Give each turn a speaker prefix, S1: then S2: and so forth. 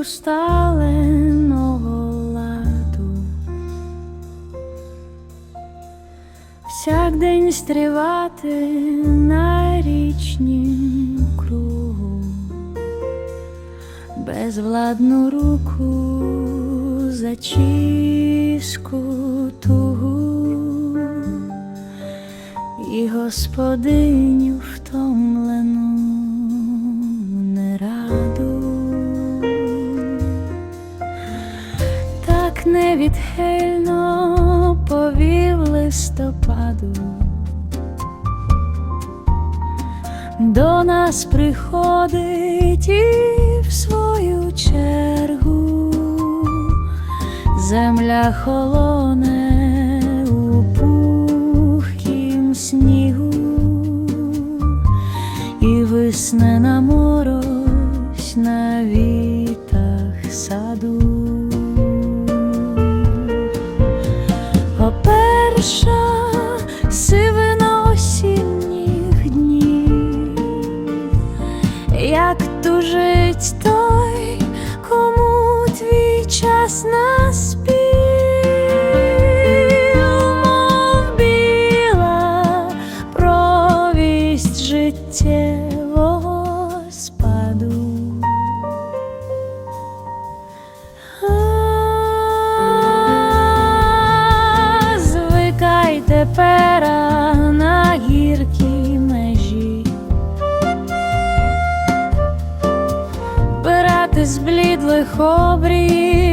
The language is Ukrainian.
S1: усталеного ладу. Всякдень стрівати на річнім кругу, безвладну руку зачіску тугу і господиню невідхильно повів листопаду. До нас приходить і в свою чергу земля холоне у пухкім снігу і висне на морозь на вітах саду. Оперша сивина осінніх днів, як тужить той, кому твій час наспів, мов біла провість життєвого тепер на гіркій межі, брати з блідлих обрій